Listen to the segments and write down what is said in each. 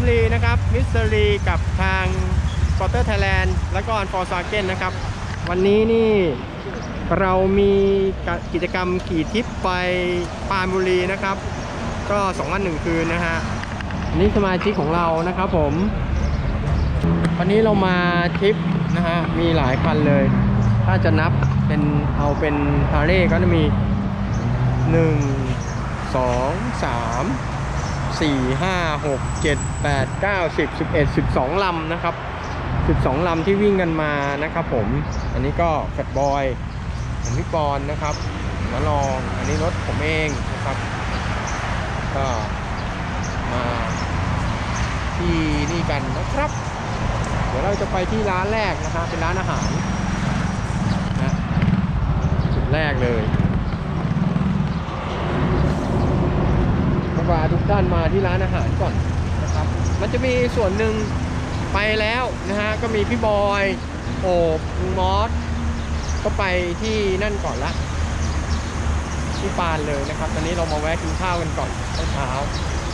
มรีนะครับมิสเตอรีกับทางปอเตอร์ไทยแลนด์และก็อันฟอร์ซาเกนนะครับ วันนี้นี่เรามีกิจกรรมขี่ทิปไปปรานบุรีนะครับ ก็2วันหนึ่งคืนนะฮะอันนี่สมาชิกของเรานะครับผม วันนี้เรามาทิปนะฮะมีหลายคันเลย ถ้าจะนับเป็นเอาเป็นฮาเลย์ก็จะมี 1 2 3 4 5 6 7 8 9 10 11 12 ลำนะครับ 12 ลำที่วิ่งกันมานะครับผม อันนี้ก็แฟตบอยผมพี่ปอนนะครับมาลอง อันนี้รถผมเองนะครับ ก็มาที่นี่กันนะครับ เดี๋ยวเราจะไปที่ร้านแรกนะครับเป็นร้านอาหารนะจุดแรกเลย พาทุกท่านมาที่ร้านอาหารก่อนนะครับ มันจะมีส่วนหนึ่งไปแล้วนะฮะก็มีพี่บอยโอบลุงมอสก็ไปที่นั่นก่อนละที่ปานเลยนะครับ ตอนนี้เรามาแวะกินข้าวกันก่อนเช้า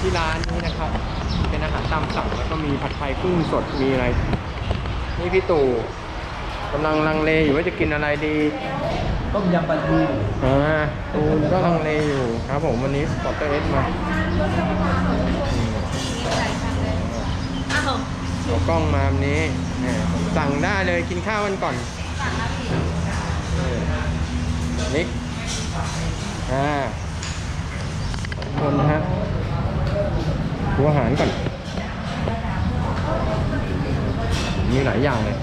ที่ร้านนี้นะครับ เป็นอาหารตามสั่งแล้วก็มีผัดไทยกุ้งสดมีอะไร นี่พี่ตู่กำลังลังเลอยู่ว่าจะกินอะไรดี ต้มยำปลาทูอ่าตูนก็ลังเลอยู่ครับผมวันนี้สปอร์ตเอสมาเอากล้องมาแบบนี้เนี่ยสั่งได้เลยกินข้าวกันก่อนเออนิกอ่าขอบคนนะฮะดูอาหารก่อน มีหลายอย่างเลย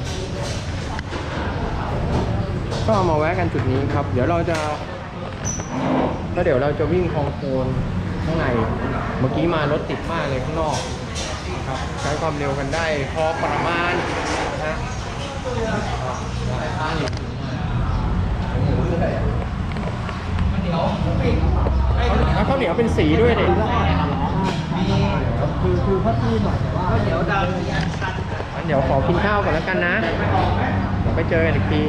ก็มาแวะกันจุดนี้ครับ เดี๋ยวเราจะก็เดี๋ยวเราจะวิ่งคลองโคนข้างใน เมื่อกี้มารถติดมากเลยข้างนอกครับใช้ความเร็วกันได้พอประมาณนะฮะแล้วข้าวเหนียวเป็นสีด้วยเด็คือคือพัดที่หน่อยแต่ว่าเดี๋ยวดาวงั้นเดี๋ยวขอกินข้าวก่อนแล้วกันนะเดี๋ยวไปเจอกันอีกที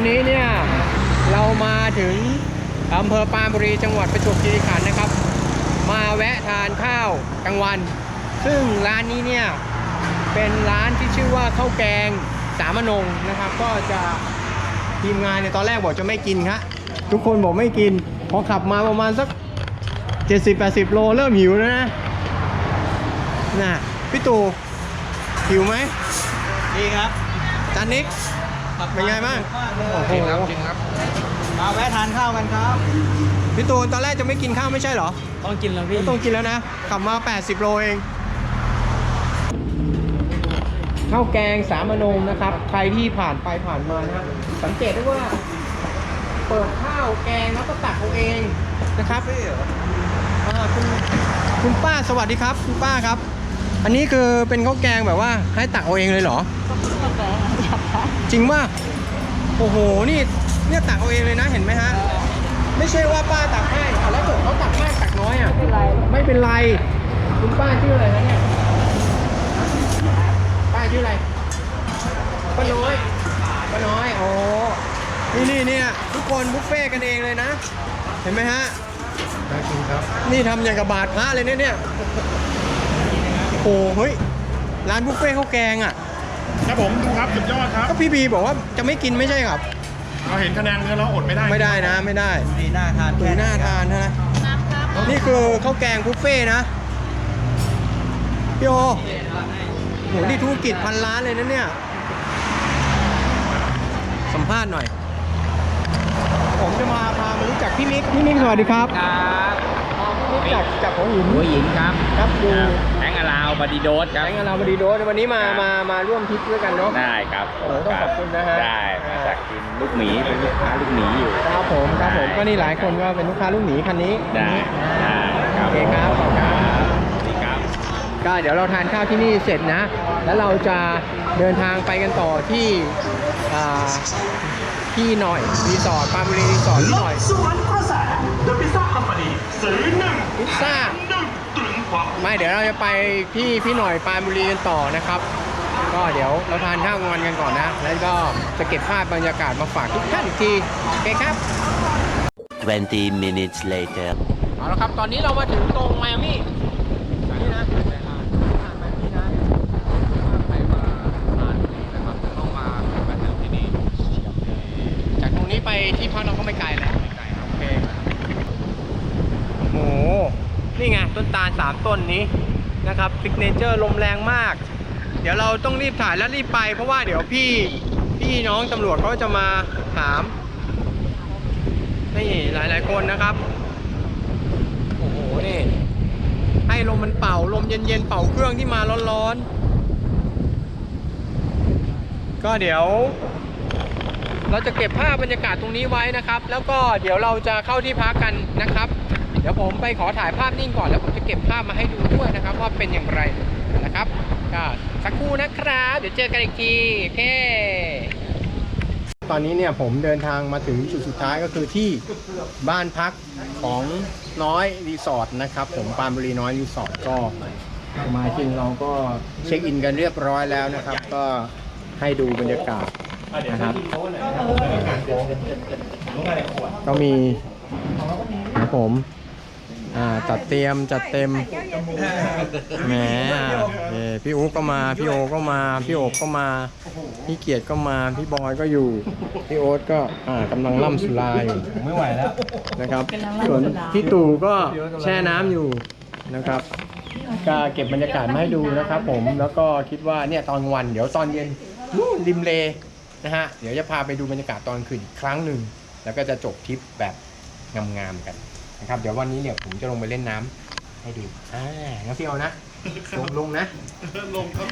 อนนี้เนี่ยเรามาถึงอำเภอปรานบุรีจังหวัดประจวบคีรีขันธ์นะครับ มาแวะทานข้าวกลางวัน ซึ่งร้านนี้เนี่ยเป็นร้านที่ชื่อว่าข้าวแกงสามนงนะครับ ก็จะทีมงานในยตอนแรกบอกจะไม่กินครับทุกคนบอกไม่กิน พอขับมาประมาณสัก 70-80 โลเริ่มหิวแล้วนะน่ะพี่ตู่หิวไหมดีครับจานนิก เป็นไงบ้างโอ้โหจริงครับจริงครับอมาแวะทานข้าวกันครับพี่ตูนตอนแรกจะไม่กินข้าวไม่ใช่เหรอต้องกินแล้วพี่ต้องกินแล้วนะขับมา 80 โลเองข้าวแกงสามโนมนะครับ ใครที่ผ่านไปผ่านมานะสังเกตได้ว่าเปิดข้าวแกงแล้วก็ตักเอาเองนะครับอ่าคุณคุณป้าสวัสดีครับ คุณป้าครับ อันนี้คือเป็นข้าวแกงแบบว่าให้ตักเอาเองเลยเหรอ จริงว่าโอ้โห นี่เนี่ยตักเอาเองเลยนะเห็นไหมฮะ ไม่ใช่ว่าป้าตักให้อะแล้วเกิดเขาตักมากตักน้อยอะไม่เป็นไร คุณป้าชื่ออะไรนะเนี่ย ป้าชื่ออะไร ป้าน้อย ป้าน้อย โอ้ นี่นี่เนี่ยทุกคนบุฟเฟ่ต์กันเองเลยนะ เห็นไหมฮะน่ากินครับ นี่ทำอย่างกับบาทพระเลยเนี่ยเนี่ย โอ้เฮ้ย ร้านบุฟเฟ่ต์ข้าวแกงอะ ครับผมดูครับสุดยอดครับก็พี่บีบอกว่าจะไม่กินไม่ใช่ครับ เราเห็นคะแนนเงินแล้วอดไม่ได้ ไม่ได้นะไม่ได้ดีน่าทานดูน่าทานนะ นี่คือข้าวแกงบุฟเฟ่ต์นะพี่โอโหนี่ธุรกิจพันล้านเลยนะเนี่ย สัมภาษณ์หน่อย ผมจะมาพามารู้จักพี่มิกพี่มิกสวัสดีครับครับพี่มิกจากจากหัวหินหัวหินครับครับดูแตงอลาว บาดีโดสครับ แก๊งเราบดีโดสวันนี้มามามาร่วมทริปด้วยกันเนาะ ได้ครับโอ้โหต้องขอบคุณนะฮะ ได้มาจากกินลูกหมีเป็นลูกค้าลูกหมีอยู่ ครับผมครับผมก็นี่หลายคนก็เป็นลูกค้าลูกหนีคันนี้ได้ได้ครับโอเคครับขอบคุณครับ สวัสดีครับ ก็เดี๋ยวเราทานข้าวที่นี่เสร็จนะ แล้วเราจะเดินทางไปกันต่อที่อ่าที่หน่อยรีสอร์ทปราบุรีรีสอร์ทที่หน่อย สวนกระแสเดอะพิซซ่าคัมพานีซื้อหนึ่งพิซซ่า ไม่เดี๋ยวเราจะไปที่พี่หน่อยปรานบุรีกันต่อนะครับ ก็เดี๋ยวเราทานข้าวกลางวันกันก่อนนะ แล้วก็จะเก็บภาพบรรยากาศมาฝากทุกท่านอีกทีโอเคครับ 20 minutes later. เอาละครับตอนนี้เรามาถึงตรงไมอามี่นี่นะผ่านไปนี่นะจากตรงนี้ไปที่พักเราก็ไม่ไกลแหละไม่ไกลโอเคโอ้โห นี่ไงต้นตาลสามต้นนี้นะครับซิกเนเจอร์ลมแรงมาก เดี๋ยวเราต้องรีบถ่ายและรีบไป เพราะว่าเดี๋ยวพี่พี่น้องตำรวจเขาจะมาถามนี่หลายๆคนนะครับ โอ้โหนี่ให้ลมมันเป่าลมเย็นๆเป่าเครื่องที่มาร้อนๆ ก็เดี๋ยว เราจะเก็บภาพบรรยากาศตรงนี้ไว้นะครับ แล้วก็เดี๋ยวเราจะเข้าที่พักกันนะครับ เดี๋ยวผมไปขอถ่ายภาพนิ่งก่อนแล้วผมจะเก็บภาพมาให้ดูด้วยนะครับ ว่าเป็นอย่างไรนะครับก็สักครู่นะครับ เดี๋ยวเจอกันอีกทีโอเคตอนนี้เนี่ยผมเดินทางมาถึงจุดสุดท้ายก็คือที่บ้านพักของน้อยรีสอร์ทนะครับ ผมปานบุรีน้อยรีสอร์ทก็มาจริงเราก็เช็คอินกันเรียบร้อยแล้วนะครับ ก็ให้ดูบรรยากาศนะครับก็มีครับผม อ่าจัดเตรียมจัดเต็มแหมเอ่อพี่อุ๊กก็มาพี่โอก็มาพี่โอบก็มาพี่เกียรติก็มาพี่บอยก็อยู่พี่โอ๊ตก็อ่ากำลังล่ำสุราอยู่ไม่ไหวแล้ว นะครับส่วนพี่ตู่ก็แช่น้ำอยู่นะครับก็เก็บบรรยากาศมาให้ดูนะครับผมแล้วก็คิดว่าเนี่ยตอนกลางวันเดี๋ยวตอนเย็นนู่นริมเลนะฮะเดี๋ยวจะพาไปดูบรรยากาศตอนคืนอีกครั้งหนึ่งแล้วก็จะจบทริปแบบงามๆกัน นะครับเดี๋ยววันนี้เนี่ยผมจะลงไปเล่นน้ำให้ดูอ่างั้นพี่เอานะ ลงลงนะ ลงครับ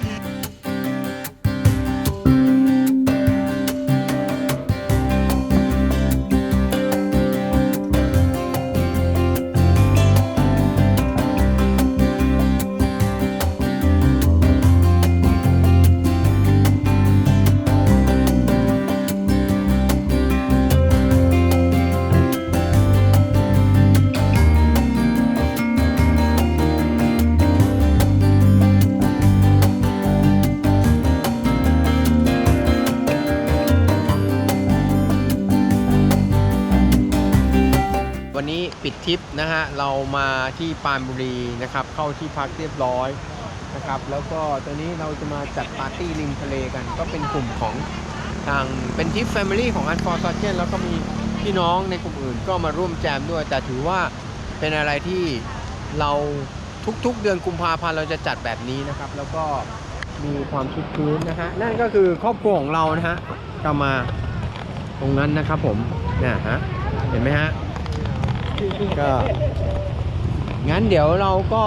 ทริปนะฮะเรามาที่ปานบุรีนะครับ เข้าที่พักเรียบร้อยนะครับ แล้วก็ตอนนี้เราจะมาจัดปาร์ตี้ริมทะเลกัน ก็เป็นกลุ่มของทางเป็นทิปแฟมิลี่ของอันฟอร์ซเจนแล้วก็มีพี่น้องในกลุ่มอื่นก็มาร่วมแจมด้วย แต่ถือว่าเป็นอะไรที่เราทุกๆ เดือนกุมภาพันธ์เราจะจัดแบบนี้นะครับ แล้วก็มีความชุดชื้นนะฮะนั่นก็คือครอบครัวของเรานะฮะก็มาตรงนั้นนะครับผมเนี่ยฮะเห็นไหมฮะ ก็งั้นเดี๋ยวเราก็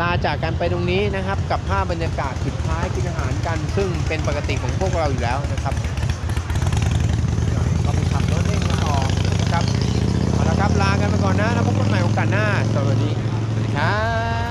ลาจากกันไปตรงนี้นะครับ กับภาพบรรยากาศสุดท้ายกินอาหารกันซึ่งเป็นปกติของพวกเราอยู่แล้วนะครับก็ไปขับรถเล่นกันต่อนะครับเอาละครับลากันไปก่อนนะแล้วพบกันใหม่โอกาสหน้าสวัสดีสวัสดีครับ